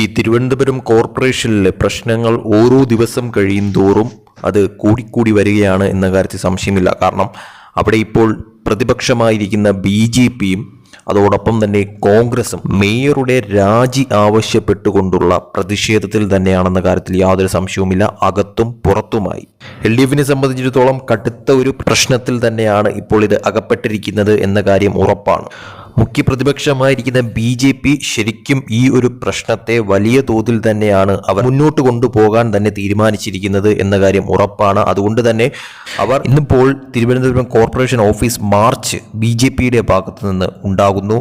ഈ തിരുവനന്തപുരം കോർപ്പറേഷനിലെ പ്രശ്നങ്ങൾ ഓരോ ദിവസം കഴിയും തോറും അത് കൂടിക്കൂടി വരികയാണ് എന്ന കാര്യത്തിൽ സംശയമില്ല. കാരണം അവിടെ ഇപ്പോൾ പ്രതിപക്ഷമായിരിക്കുന്ന ബി ജെ പിയും അതോടൊപ്പം തന്നെ കോൺഗ്രസും മേയറുടെ രാജി ആവശ്യപ്പെട്ടുകൊണ്ടുള്ള പ്രതിഷേധത്തിൽ തന്നെയാണെന്ന കാര്യത്തിൽ യാതൊരു സംശയവുമില്ല. അകത്തും പുറത്തുമായി. എൽ ഡി എഫിനെ സംബന്ധിച്ചിടത്തോളം കടുത്ത ഒരു പ്രശ്നത്തിൽ തന്നെയാണ് ഇപ്പോൾ ഇത് അകപ്പെട്ടിരിക്കുന്നത് എന്ന കാര്യം ഉറപ്പാണ്. മുഖ്യ പ്രതിപക്ഷമായിരിക്കുന്ന ബി ജെ പി ശരിക്കും ഈ ഒരു പ്രശ്നത്തെ വലിയ തോതിൽ തന്നെയാണ് അവർ മുന്നോട്ട് കൊണ്ടുപോകാൻ തന്നെ തീരുമാനിച്ചിരിക്കുന്നത് എന്ന കാര്യം ഉറപ്പാണ്. അതുകൊണ്ട് തന്നെ അവർ ഇന്നിപ്പോൾ Thiruvananthapuram corporation office march B J പിയുടെ ഭാഗത്തു നിന്ന് ഉണ്ടാകുന്നു.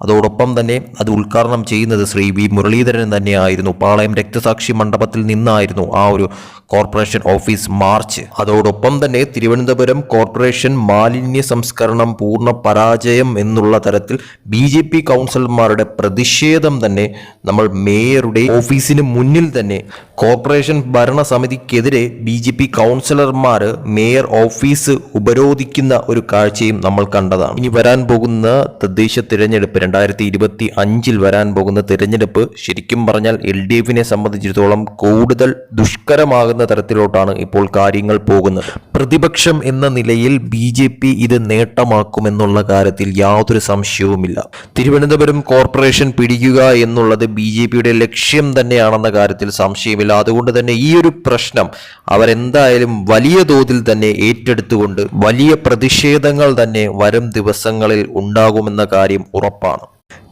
അതോടൊപ്പം തന്നെ അത് ഉദ്ഘാടനം ചെയ്യുന്നത് ശ്രീ വി മുരളീധരൻ തന്നെയായിരുന്നു. പാളയം രക്തസാക്ഷി മണ്ഡപത്തിൽ നിന്നായിരുന്നു ആ ഒരു കോർപ്പറേഷൻ ഓഫീസ് മാർച്ച്. അതോടൊപ്പം തന്നെ തിരുവനന്തപുരം കോർപ്പറേഷൻ മാലിന്യ സംസ്കരണം പൂർണ പരാജയം എന്നുള്ള തരത്തിൽ ബി ജെ പി കൗൺസിലർമാരുടെ പ്രതിഷേധം തന്നെ നമ്മൾ മേയറുടെ ഓഫീസിന് മുന്നിൽ തന്നെ കോർപ്പറേഷൻ ഭരണസമിതിക്കെതിരെ ബി ജെ പി കൗൺസിലർമാർ മേയർ ഓഫീസ് ഉപരോധിക്കുന്ന ഒരു കാഴ്ചയും നമ്മൾ കണ്ടതാണ്. ഇനി വരാൻ പോകുന്ന തദ്ദേശ തിരഞ്ഞെടുപ്പ് രണ്ടായിരത്തി ഇരുപത്തി അഞ്ചിൽ വരാൻ പോകുന്ന തിരഞ്ഞെടുപ്പ് ശരിക്കും പറഞ്ഞാൽ എൽ ഡി എഫിനെ സംബന്ധിച്ചിടത്തോളം കൂടുതൽ ദുഷ്കരമാകുന്ന തരത്തിലോട്ടാണ് ഇപ്പോൾ കാര്യങ്ങൾ പോകുന്നത്. പ്രതിപക്ഷം എന്ന നിലയിൽ ബി ജെ പി ഇത് നേട്ടമാക്കുമെന്നുള്ള കാര്യത്തിൽ യാതൊരു സംശയവുമില്ല. തിരുവനന്തപുരം കോർപ്പറേഷൻ പിടിക്കുക എന്നുള്ളത് ബി ജെ പിയുടെ ലക്ഷ്യം തന്നെയാണെന്ന കാര്യത്തിൽ സംശയമില്ല. അതുകൊണ്ട് തന്നെ ഈ ഒരു പ്രശ്നം അവരെന്തായാലും വലിയ തോതിൽ തന്നെ ഏറ്റെടുത്തുകൊണ്ട് വലിയ പ്രതിഷേധങ്ങൾ തന്നെ വരും ദിവസങ്ങളിൽ ഉണ്ടാകുമെന്ന കാര്യം ഉറപ്പാണ്.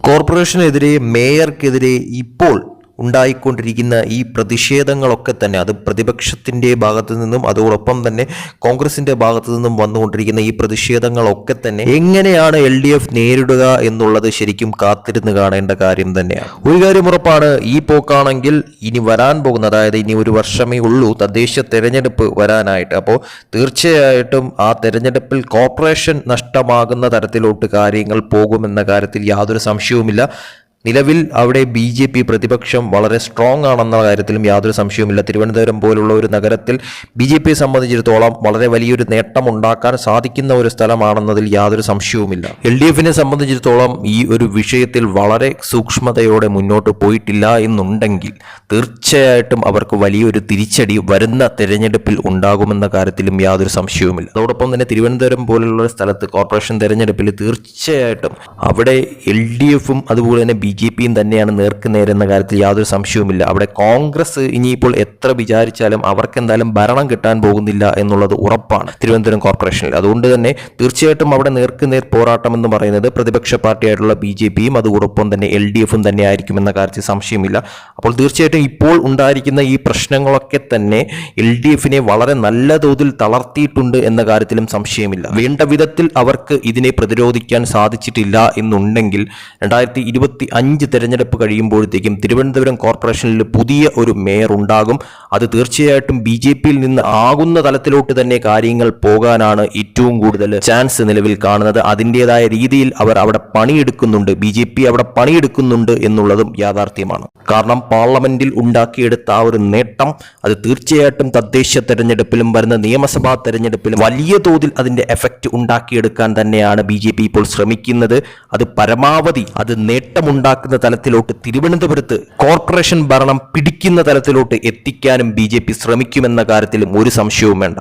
കോർപ്പറേഷനെതിരെ മേയർക്കെതിരെ ഇപ്പോൾ ഉണ്ടായിക്കൊണ്ടിരിക്കുന്ന ഈ പ്രതിഷേധങ്ങളൊക്കെ തന്നെ അത് പ്രതിപക്ഷത്തിന്റെ ഭാഗത്തു നിന്നും അതോടൊപ്പം തന്നെ കോൺഗ്രസിന്റെ ഭാഗത്തു നിന്നും വന്നുകൊണ്ടിരിക്കുന്ന ഈ പ്രതിഷേധങ്ങളൊക്കെ തന്നെ എങ്ങനെയാണ് എൽ ഡി എഫ് നേരിടുക എന്നുള്ളത് ശരിക്കും കാത്തിരുന്ന് കാണേണ്ട കാര്യം തന്നെയാണ്. ഒരു കാര്യം ഉറപ്പാണ് ഈ പോക്കാണെങ്കിൽ ഇനി വരാൻ പോകുന്ന അതായത് ഇനി ഒരു വർഷമേ ഉള്ളൂ തദ്ദേശ തെരഞ്ഞെടുപ്പ് വരാനായിട്ട്. അപ്പോൾ തീർച്ചയായിട്ടും ആ തെരഞ്ഞെടുപ്പിൽ കോർപ്പറേഷൻ നഷ്ടമാകുന്ന തരത്തിലോട്ട് കാര്യങ്ങൾ പോകുമെന്ന കാര്യത്തിൽ യാതൊരു സംശയവുമില്ല. നിലവിൽ അവിടെ ബി ജെ പി പ്രതിപക്ഷം വളരെ സ്ട്രോങ് ആണെന്ന കാര്യത്തിലും യാതൊരു സംശയവുമില്ല. തിരുവനന്തപുരം പോലുള്ള ഒരു നഗരത്തിൽ ബി ജെ പിയെ സംബന്ധിച്ചിടത്തോളം വളരെ വലിയൊരു നേട്ടം ഉണ്ടാക്കാൻ സാധിക്കുന്ന ഒരു സ്ഥലമാണെന്നതിൽ യാതൊരു സംശയവുമില്ല. എൽ ഡി എഫിനെ സംബന്ധിച്ചിടത്തോളം ഈ ഒരു വിഷയത്തിൽ വളരെ സൂക്ഷ്മതയോടെ മുന്നോട്ട് പോയിട്ടില്ല എന്നുണ്ടെങ്കിൽ തീർച്ചയായിട്ടും അവർക്ക് വലിയൊരു തിരിച്ചടി വരുന്ന തെരഞ്ഞെടുപ്പിൽ ഉണ്ടാകുമെന്ന കാര്യത്തിലും യാതൊരു സംശയവുമില്ല. അതോടൊപ്പം തന്നെ തിരുവനന്തപുരം പോലുള്ള സ്ഥലത്ത് കോർപ്പറേഷൻ തെരഞ്ഞെടുപ്പിൽ തീർച്ചയായിട്ടും അവിടെ എൽ ഡി എഫും അതുപോലെ തന്നെ ബി ജെ പിയും തന്നെയാണ് നേർക്കുനേരെന്ന കാര്യത്തിൽ യാതൊരു സംശയവുമില്ല. അവിടെ കോൺഗ്രസ് ഇനിയിപ്പോൾ എത്ര വിചാരിച്ചാലും അവർക്ക് എന്തായാലും ഭരണം കിട്ടാൻ പോകുന്നില്ല എന്നുള്ളത് ഉറപ്പാണ് തിരുവനന്തപുരം കോർപ്പറേഷനിൽ. അതുകൊണ്ട് തന്നെ തീർച്ചയായിട്ടും അവിടെ നേർക്കുനേർ പോരാട്ടം എന്ന് പറയുന്നത് പ്രതിപക്ഷ പാർട്ടിയായിട്ടുള്ള ബി ജെ പിയും അതോടൊപ്പം തന്നെ എൽ ഡി എഫും തന്നെ ആയിരിക്കുമെന്ന കാര്യത്തിൽ സംശയമില്ല. അപ്പോൾ തീർച്ചയായിട്ടും ഇപ്പോൾ ഉണ്ടായിരിക്കുന്ന ഈ പ്രശ്നങ്ങളൊക്കെ തന്നെ എൽ ഡി എഫിനെ വളരെ നല്ല തോതിൽ തളർത്തിയിട്ടുണ്ട് എന്ന കാര്യത്തിലും സംശയമില്ല. വേണ്ട വിധത്തിൽ അവർക്ക് ഇതിനെ പ്രതിരോധിക്കാൻ സാധിച്ചിട്ടില്ല എന്നുണ്ടെങ്കിൽ രണ്ടായിരത്തി അഞ്ച് തിരഞ്ഞെടുപ്പ് കഴിയുമ്പോഴത്തേക്കും തിരുവനന്തപുരം കോർപ്പറേഷനിൽ പുതിയ ഒരു മേയർ ഉണ്ടാകും. അത് തീർച്ചയായിട്ടും ബി ജെ പിയിൽ നിന്ന് ആകുന്ന തലത്തിലോട്ട് തന്നെ കാര്യങ്ങൾ പോകാനാണ് ഏറ്റവും കൂടുതൽ ചാൻസ് നിലവിൽ കാണുന്നത്. അതിന്റെതായ രീതിയിൽ അവർ അവിടെ പണിയെടുക്കുന്നുണ്ട്. ബി ജെ പി അവിടെ പണിയെടുക്കുന്നുണ്ട് എന്നുള്ളതും യാഥാർത്ഥ്യമാണ്. കാരണം പാർലമെന്റിൽ ഉണ്ടാക്കിയെടുത്ത ആ ഒരു നേട്ടം അത് തീർച്ചയായിട്ടും തദ്ദേശ തെരഞ്ഞെടുപ്പിലും വരുന്ന നിയമസഭാ തെരഞ്ഞെടുപ്പിലും വലിയ തോതിൽ അതിന്റെ എഫക്റ്റ് ഉണ്ടാക്കിയെടുക്കാൻ തന്നെയാണ് ബി ഇപ്പോൾ ശ്രമിക്കുന്നത്. അത് പരമാവധി അത് നേട്ടമുണ്ടാക്കുന്ന തലത്തിലോട്ട് തിരുവനന്തപുരത്ത് കോർപ്പറേഷൻ ഭരണം പിടിക്കുന്ന തലത്തിലോട്ട് എത്തിക്കാനും ബി ശ്രമിക്കുമെന്ന കാര്യത്തിലും ഒരു സംശയവും വേണ്ട.